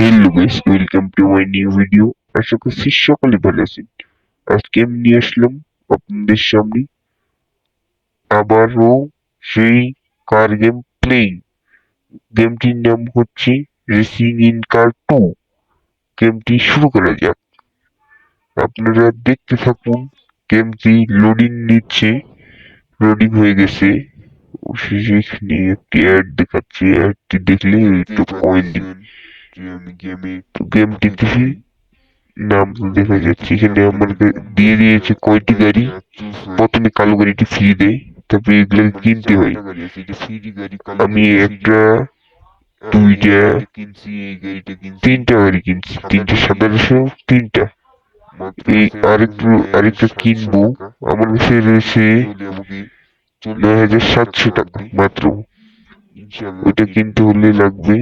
Hello guys welcome to my new video আশা করছি সকলে ভালো আছেন। আজকে আমি নিয়ে আসলাম আপনাদের সামনে আবারও সেই কার গেম প্লেইং গেমটির নাম হচ্ছে রেসিং ইন কার টু গেমটি শুরু করা যাক। আপনারা দেখতে থাকুন গেমটি লোডিং নিচ্ছে। লোডিং হয়ে গেছে। এখানে একটি অ্যাড দেখাচ্ছে। অ্যাডটি দেখলে একটু দিন। যে আমি গেমে গেমটি দেখি নাম দেখা যাচ্ছে। এখানে আমাকে দিয়ে দিয়েছে কয়টি গাড়ি? প্রথমে কালো গাড়িটি ফ্রি দেয়, তারপরে এগুলো কিনতে হয়। আমি একটা, দুইটা কিনছি এই গাড়িটা কিনছি তিনটা গাড়ি কিনছি। তিনটা সাতাশশো তিনটা। এই আরেকটু, আরেকটা কিনবো। আমার কাছে রয়েছে নয় হাজার সাতশো টাকা মাত্র। ওইটা কিনতে হলে লাগবে।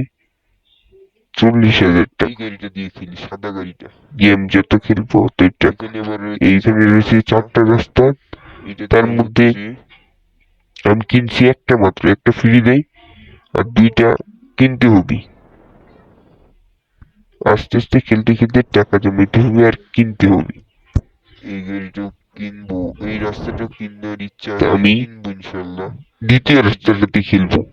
চল্লিশ হাজার টাকা। গাড়িটা দিয়ে খেলি সাদা গাড়িটা। গেম যত খেলব ততই টাকা। এইখানে রয়েছে চারটা রাস্তা। তার মধ্যে আমি কিনছি একটা মাত্র একটা ফ্রি দেয় আর দুইটা কিনতে হবে। আস্তে আস্তে খেলতে খেলতে টাকা জমাইতে হবে আর কিনতে হবে। এই গাড়িটাও কিনবো এই রাস্তাটাও কিনার ইচ্ছা আমি- কিনবো ইনশাল্লাহ। দ্বিতীয় রাস্তাটাতে খেলব।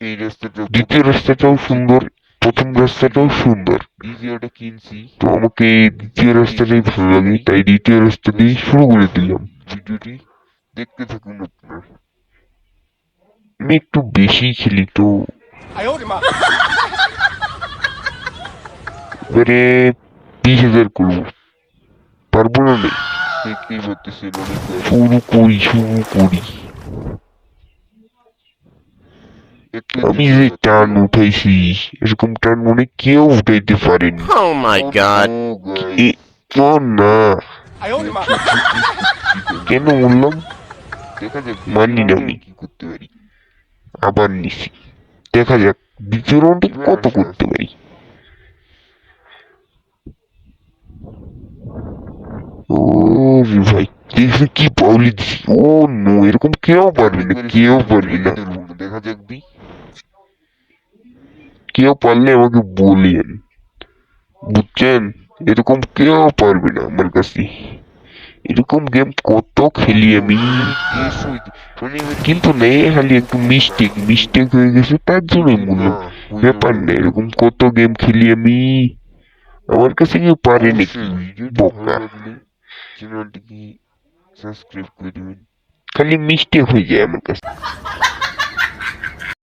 এই রাস্তাটা দ্বিতীয় রাস্তাটাও সুন্দর প্রথম রাস্তাটাও সুন্দর। দ্বিতীয়টা কিনছি। তো আমাকে এই দ্বিতীয় রাস্তাটাই ভালো লাগে তাই দ্বিতীয় রাস্তা দিয়েই শুরু করে দিলাম। ভিডিওটি দেখতে থাকুন আপনার। আমি একটু বেশি খেলি তো। এবারে বিশ হাজার করব। পারব না দেখতেই পারতেছেন শুরু করি শুরু করি। আমি যে টান উঠাইছি এরকম টান মনে কেউ উঠাইতে পারেনি। ও মাই গড না। কেন বললাম? মানি না আমি। আবার নিছি। দেখা যাক বিচরণটা কত করতে পারি? ও ভাই দেখি কি পাউলি দিছি। ও নো এরকম কেউ পারবে না কেউ পারবে না। দেখা যাক দি। কেউ পারলে আমাকে বলিয়েন বুঝছেন? এরকম কেউ পারবে না আমার কাছে। এরকম গেম কত খেলি আমি। কিন্তু নেই খালি একটু মিস্টেক মিস্টেক হয়ে গেছে তার না, হইল ব্যাপার না। নেই। এরকম কত গেম খেলি আমি। আমার কাছে কেউ পারে নাকি? বোকা। চ্যানেলটিকে সাবস্ক্রাইব করে দেবেন। খালি মিস্টেক হয়ে যায় আমার কাছে।